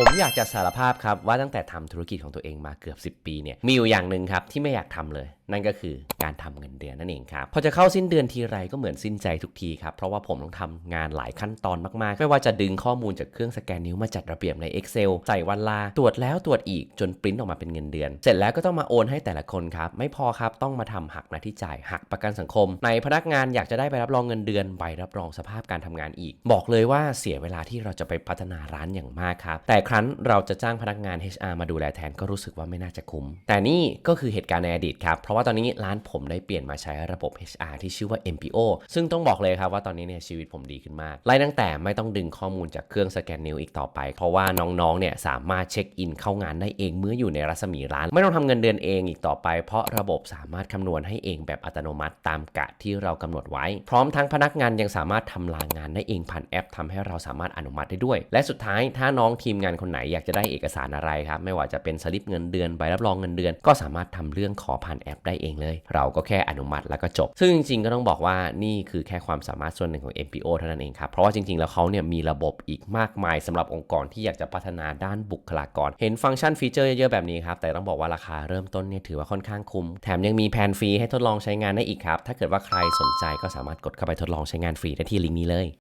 ผมอยากจะสารภาพครับว่าตั้งแต่ทำธุรกิจของตัวเองมาเกือบ 10 ปีเนี่ยมีอยู่อย่างหนึ่งครับที่ไม่อยากทำเลย นั่นก็คือการทำเงินเดือนนั่นเองครับ พอจะเข้าสิ้นเดือนทีไรก็เหมือนสิ้นใจทุกทีครับ เพราะว่าผมต้องทำงานหลายขั้นตอนมาก ๆ ไม่ว่าจะดึงข้อมูลจากเครื่องสแกนนิ้วมาจัดระเบียบใน Excel ใส่วันลา ตรวจแล้วตรวจอีกจนปริ้นออกมาเป็นเงินเดือน เสร็จแล้วก็ต้องมาโอนให้แต่ละคนครับ ไม่พอครับต้องมาทำหักหน้าที่จ่ายหักประกันสังคม ในพนักงานอยากจะได้ใบรับรองเงินเดือนใบรับรองสภาพการทำงานอีก บอกเลยว่าเสียเวลาที่เราจะไปพัฒนาร้านอย่างมากครับ แต่ครั้นเราจะจ้างพนักงาน HR มาดูแลแทนก็รู้สึกว่าไม่น่าจะคุ้ม แต่นี่ก็คือเหตุการณ์ในอดีตครับเพราะว่าตอนนี้ร้านผมได้เปลี่ยนมาใช้ระบบ HR ที่ชื่อว่า MPO ซึ่งต้องบอกเลยครับว่าตอนนี้เนี่ยชีวิตผมดีขึ้นมากไล่ตั้งแต่ไม่ต้องดึงข้อมูลจากเครื่องสแกนนิ้วอีกต่อไป เพราะว่าน้องๆเนี่ยสามารถเช็คอินเข้างานได้เองเมื่ออยู่ในรัศมีร้าน ไม่ต้องทำเงินเดือนเองอีกต่อไป เพราะระบบสามารถคำนวณให้เองแบบอัตโนมัติตามกะที่เรากำหนดไว้ พร้อมทั้งพนักงานยังสามารถทำลางานได้เองผ่านแอปทำให้เราสามารถอนุมัติได้ด้วย และสุดท้ายถ้าน้องทีมงานคนไหนอยากจะได้เอกสารอะไรครับไม่ว่าจะเป็นสลิปเงินเดือนใบรับรองเงินเดือน ก็สามารถทำเรื่องขอผ่านแอปได้เองเลย เราก็แค่อนุมัติแล้วก็จบ ซึ่งจริงๆ ก็ต้องบอกว่านี่คือแค่ความสามารถส่วนหนึ่งของ MPO เท่านั้นเองครับ เพราะว่าจริงๆ แล้วเขาเนี่ยมีระบบอีกมากมายสำหรับองค์กรที่อยากจะพัฒนาด้านบุคลากร เห็นฟังก์ชันฟีเจอร์เยอะๆ แบบนี้ครับ แต่ต้องบอกว่าราคาเริ่มต้นเนี่ยถือว่าค่อนข้างคุ้ม แถมยังมีแผนฟรีให้ทดลองใช้งานได้อีกครับ ถ้าเกิดว่าใครสนใจก็สามารถกดเข้าไปทดลองใช้งานฟรีได้ที่ลิงก์นี้เลย